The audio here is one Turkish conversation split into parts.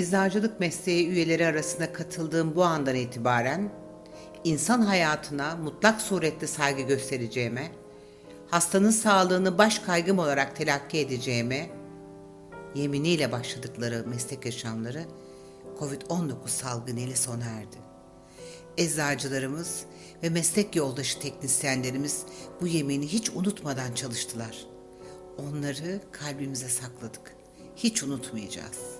eczacılık mesleği üyeleri arasında katıldığım bu andan itibaren insan hayatına mutlak surette saygı göstereceğime, hastanın sağlığını baş kaygım olarak telakki edeceğime, yeminiyle başladıkları meslek yaşamları Covid-19 salgını ile sona erdi. Eczacılarımız ve meslek yoldaşı teknisyenlerimiz bu yemini hiç unutmadan çalıştılar. Onları kalbimize sakladık. Hiç unutmayacağız.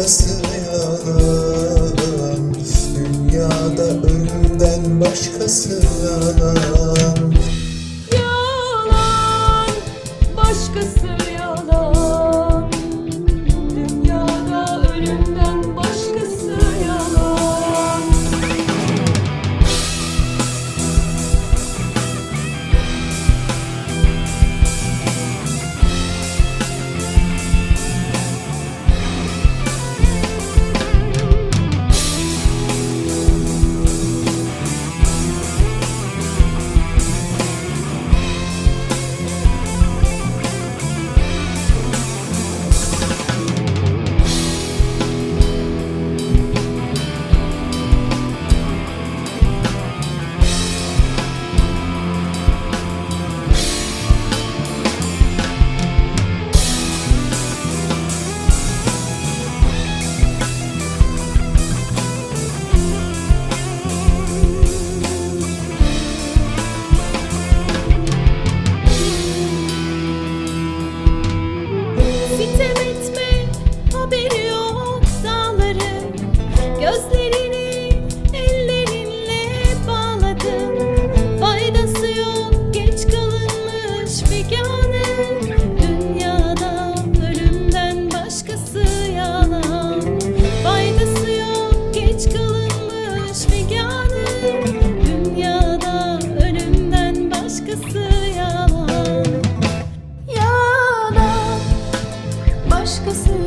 başkası yalan. Dünyada ölümden başkası yalan. Yalan,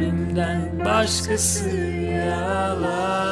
ölümden başkası yalan